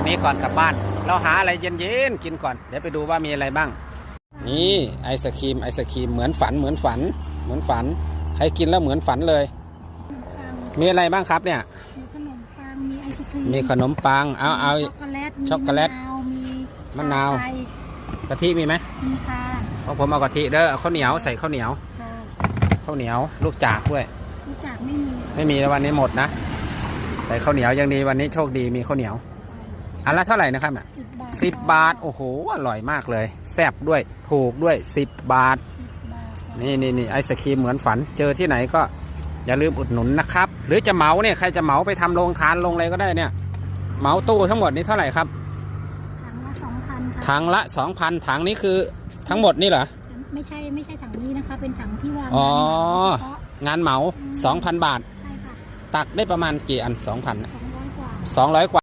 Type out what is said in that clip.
วันนี้ก่อนกลับบ้าน เราหาอะไรเย็นๆกินก่อน เดี๋ยวไปดูว่ามีอะไรบ้าง นี่ไอศครีมไอศครีมเหมือนฝันเหมือนฝัน เหมือนฝันใครกินแล้วเหมือนฝันเลย มีอะไรบ้างครับเนี่ย มีขนมปัง มีไอศครีมมีขนมปัง เอาเอาช็อกโกแลตมีช็อกโกแลตมีมะนาวชไทยกะทิมีไหมมีค่ะเพราะผมเอากะทิเด้อเอาข้าวเหนียวใส่ข้าวเหนียวค่ะข้าวเหนียวลูกจากด้วยรู้จักไม่มี ไม่มีแล้ววันนี้หมดนะ ใส่ข้าวเหนียวยังดีวันนี้โชคดีมีข้าวเหนียว อันละเท่าไหร่นะครับเนี่ยสิบบาทสิบบาท โอ้โห อร่อยมากเลย แซ่บด้วย ถูกด้วยสิบบาทสิบบาทค่ะนี่นี่นี่ไอศครีมเหมือนฝัน เจอที่ไหนก็อย่าลืมอุดหนุนนะครับ หรือจะเหมาเนี่ยใครจะเหมาไปทำโรงทานโรงอะไรก็ได้เนี่ย เหมาตู้ทั้งหมดนี้เท่าไหร่ครับ ถังละสองพันค่ะถังละ2,000ถังนี้คือทั้งหมดนี่เหรอ ไม่ใช่ไม่ใช่ถังนี้นะคะ เป็นถังที่วางอ๋อเฉพาะงานเหมา 2,000 บาท ใช่ค่ะตักได้ประมาณกี่อัน 2,000 สองร้อยกว่า 200กว่า